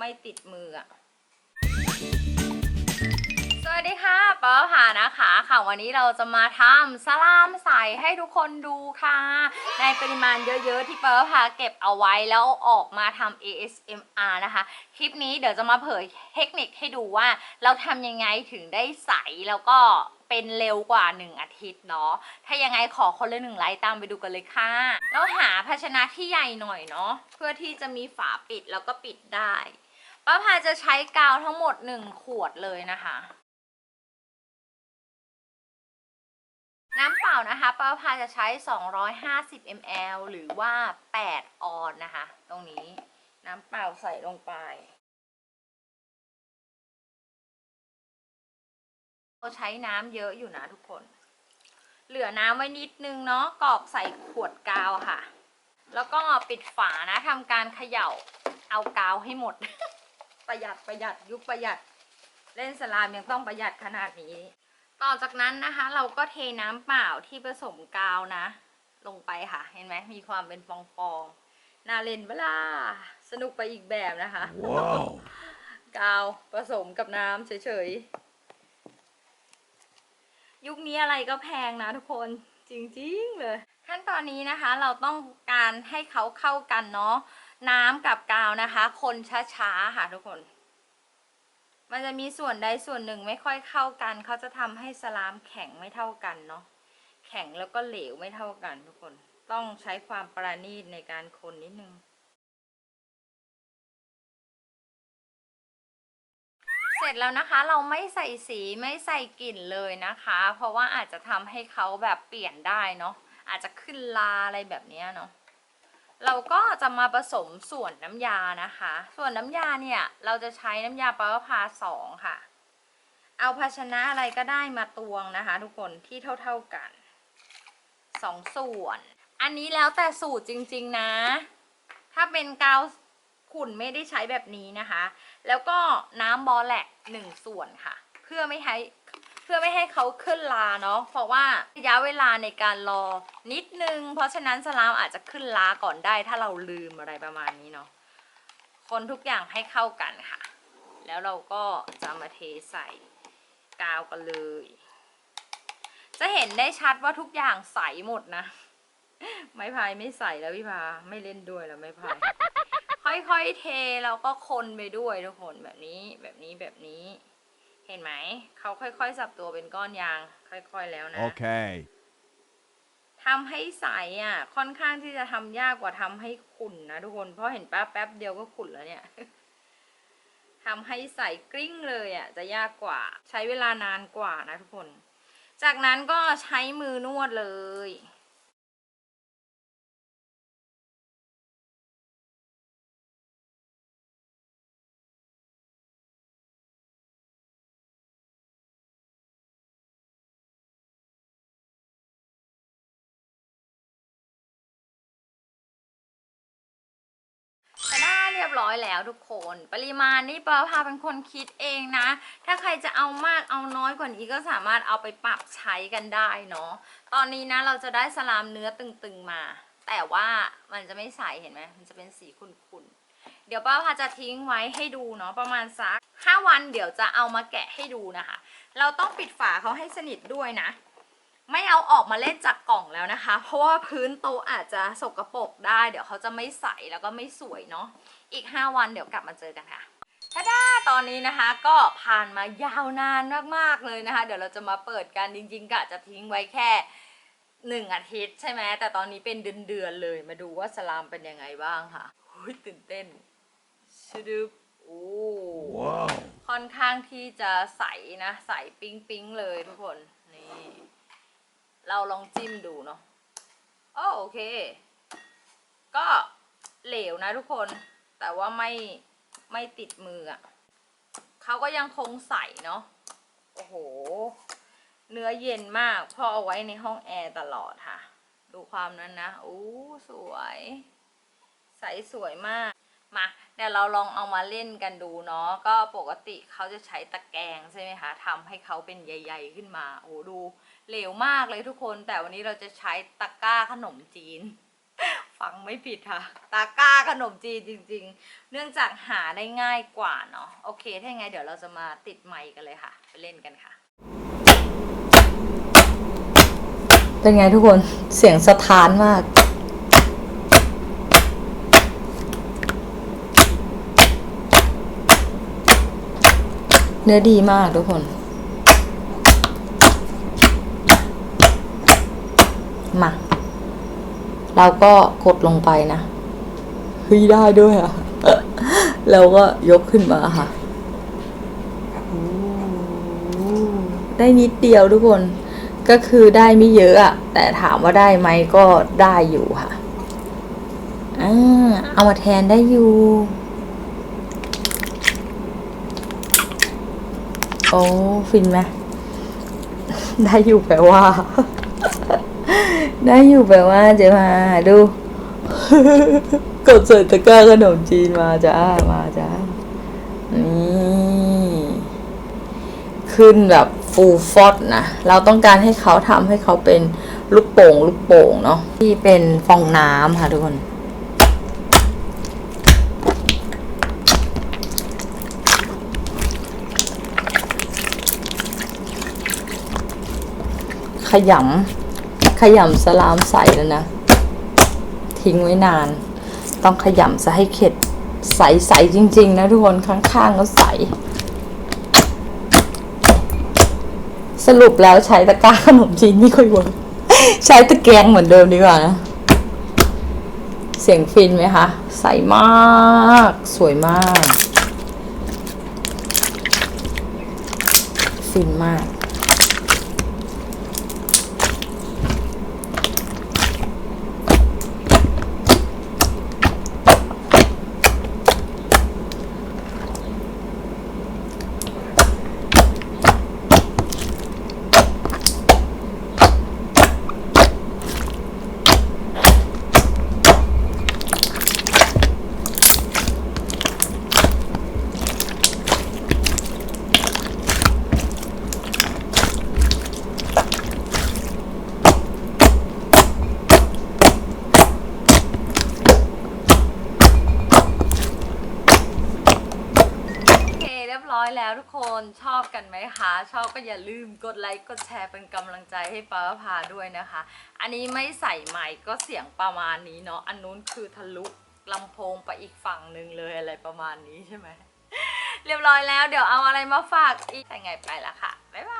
ไม่ติดมืออะสวัสดีค่ะป้าผานะคะค่ะวันนี้เราจะมาทำสลามใสให้ทุกคนดูค่ะ ในปริมาณเยอะๆที่ป้าผาเก็บเอาไว้แล้วออกมาทำ ASMR นะคะ คลิปนี้เดี๋ยวจะมาเผยเทคนิคให้ดูว่า เราทำยังไงถึงได้ใสแล้วก็เป็นเร็วกว่า 1 อาทิตย์เนาะ ถ้ายังไงขอคนละหนึ่งไลค์ตามไปดูกันเลยค่ะ แล้วหาภาชนะที่ใหญ่หน่อยเนาะเพื่อที่จะมีฝาปิดแล้วก็ปิดได้ ป้าพาจะใช้กาวทั้งหมด1ขวดเลยนะคะ น้ำเปล่านะคะป้าพาจะใช้ 250 ml หรือว่า 8 ออนนะคะ ตรงนี้น้ำเปล่าใส่ลงไปเราใช้น้ำเยอะอยู่นะทุกคน เหลือน้ำไว้นิดนึงเนาะกรอกใส่ขวดกาวค่ะ แล้วก็ปิดฝานะทำการเขย่าเอากาวให้หมด ประหยัดประหยัดยุคประหยัด เล่นสลามยังต้องประหยัดขนาดนี้ ต่อจากนั้นนะคะ เราก็เทน้ำเปล่าที่ผสมกาวนะ ลงไปค่ะ เห็นไหมมีความเป็นฟองๆน่าเล่นเวลาสนุกไปอีกแบบนะคะ Wow. กาวผสมกับน้ำเฉยๆ ยุคนี้อะไรก็แพงนะทุกคนจริงๆเลย ขั้นตอนนี้นะคะเราต้องการให้เขาเข้ากันเนาะ น้ำกับกาวนะคะ คนช้าๆค่ะทุกคน มันจะมีส่วนใดส่วนหนึ่งไม่ค่อยเข้ากัน เขาจะทำให้สลามแข็งไม่เท่ากันเนาะแข็งแล้วก็เหลวไม่เท่ากันทุกคน ต้องใช้ความประณีตในการคนนิดนึงเสร็จแล้วนะคะเราไม่ใส่สีไม่ใส่กลิ่นเลยนะคะ เพราะว่าอาจจะทำให้เขาแบบเปลี่ยนได้เนาะอาจจะขึ้นลาอะไรแบบนี้เนาะ เราก็จะมาผสมส่วนน้ำยานะคะ ส่วนน้ำยาเนี่ยเราจะใช้น้ำยาปลาพาสองค่ะ เอาภาชนะอะไรก็ได้มาตวงนะคะ ทุกคนที่เท่าๆกันสองส่วน อันนี้แล้วแต่สูตรจริงๆนะ ถ้าเป็นกาวขุ่นไม่ได้ใช้แบบนี้นะคะ แล้วก็น้ำบอแลกหนึ่งส่วนค่ะ เพื่อไม่ให้ พื่อไม่ให้เขาขึ้นลาเนาะเพราะว่าระยะเวลาในการรอนิดนึง เพราะฉะนั้นสลามอาจจะขึ้นลาก่อนได้ ถ้าเราลืมอะไรประมาณนี้เนาะคนทุกอย่างให้เข้ากันค่ะ แล้วเราก็จะมาเทใส่กาวกันเลย จะเห็นได้ชัดว่าทุกอย่างใสหมดนะไม้พายไม่ใส่แล้วพี่พาไม่เล่นด้วยแล้วไม้พายค่อยๆเทแล้วก็คนไปด้วยทุกคนแบบนี้แบบนี้แบบนี้ เห็นไหม เขาค่อยๆ สับตัวเป็นก้อนยาง ค่อยๆแล้วนะ Okay. ทำให้ใสอะ ค่อนข้างที่จะทำยากกว่าทำให้ขุ่นนะทุกคน เพราะเห็นแป๊บแป๊บเดียวก็ขุ่นแล้วเนี่ย ทำให้ใสกริ้งเลยอะ จะยากกว่า ใช้เวลานานกว่านะทุกคน จากนั้นก็ใช้มือนวดเลย อยแล้วทุกคน ปริมาณนี่ปาพาเป็นคนคิดเองนะ ถ้าใครจะเอามากเอาน้อยกว่านี้ก็สามารถเอาไปปรับใช้กันได้เนาะตอนนี้นะเราจะได้สลามเนื้อตึงๆมา แต่ว่ามันจะไม่ใสเห็นไหมมันจะเป็นสีขุ่นๆเดี๋ยวป้าพาจะทิ้งไว้ให้ดูเนาะประมาณสัก5วันเดี๋ยวจะเอามาแกะให้ดูนะคะ เราต้องปิดฝาเขาให้สนิทด้วยนะไม่เอาออกมาเล่นจากกล่องแล้วนะคะ เพราะว่าพื้นโต๊ะอาจจะสกรปรกได้ เดี๋ยวเขาจะไม่ใสแล้วก็ไม่สวยเนาะ อีก 5 วันเดี๋ยวกลับมาเจอกันค่ะถ้าด้าตอนนี้นะคะก็ผ่านมายาวนานมากๆเลยนะคะ เดี๋ยวเราจะมาเปิดกันจริงๆกะจะทิ้งไว้แค่หนึ่งอาทิตย์ใช่ไหมแต่ตอนนี้เป็นเดือนๆเลยมาดูว่าสลามเป็นยังไงบ้างค่ะหุยตื่นเต้นชะดึบโอ้ Wow. ค่อนข้างที่จะใสนะใสปิ๊งปิ๊งๆเลยทุกคนนี่ เราลองจิ้มดูเนาะอ้อโอเค ก็เหลวนะทุกคน แต่ว่าไม่ไม่ติดมืออะ่ะเขาก็ยังคงใสเนาะโอ้โห เนื้อเย็นมากเพอเอาไว้ในห้องแอร์ตลอดค่ะ ดูความนั้นนะอู้สวย ใสสวยมากมาเดี๋ยวเราลองเอามาเล่นกันดูเนาะก็ปกติเขาจะใช้ตะแกรงใช่ไหมคะทำให้เขาเป็นใหญ่ ๆ ขึ้นมา โอ้ดูเหลวมากเลยทุกคน แต่วันนี้เราจะใช้ตะกร้าขนมจีน ฟังไม่ผิดค่ะ ตาก้าขนมจีนจริง ๆ เนื่องจากหาได้ง่ายกว่าเนาะโอเค ถ้ายังไงเดี๋ยวเราจะมาติดไมค์กันเลยค่ะ ไปเล่นกันค่ะ เป็นไงทุกคนเสียงสะท้านมาก เนื้อดีมากทุกคน มา เราก็กดลงไปนะเฮ้ยได้ด้วยอะแล้วก็ยกขึ้นมาค่ะโอ้ได้นิดเดียวทุกคน ก็คือได้ไม่เยอะอะแต่ถามว่าได้ไหมก็ได้อยู่ค่ะอ่าเอามาแทนได้อยู่โอ้ฟินไหมได้อยู่แปลว่า ได้อยู่แปลว่าเจะมาดู กดใส่ตะกร้าขนมจีนมาจ้ามาจ้านี่ขึ้นแบบฟูลฟอดนะ เราต้องการให้เขาทำให้เขาเป็นลูกโป่งลูกโป่งเนาะที่เป็นฟองน้ำค่ะทุกคนขยำ ขยำสลามใสแล้วนะ ทิ้งไว้นาน ต้องขยำซะให้เข็ดใสๆจริง ๆ นะทุกคนข้างๆก็ใส สรุปแล้วใช้ตะกร้าขนมจีนไม่ค่อยเวิร์กใช้ตะแกรงเหมือนเดิมดีกว่านะ เสียงฟินไหมคะ ใสมาก สวยมาก ฟินมาก ร้อยแล้วทุกคนชอบกันไหมคะ ชอบก็อย่าลืมกดไลค์กดแชร์เป็นกำลังใจให้ป้าพาด้วยนะคะ อันนี้ไม่ใส่ไมค์ก็เสียงประมาณนี้เนาะอันนู้นคือทะลุลำโพงไปอีกฝั่งหนึ่งเลยอะไรประมาณนี้ใช่ไหมเรียบร้อยแล้วเดี๋ยวเอาอะไรมาฝากอีกยังไงไปละค่ะบ๊ายบาย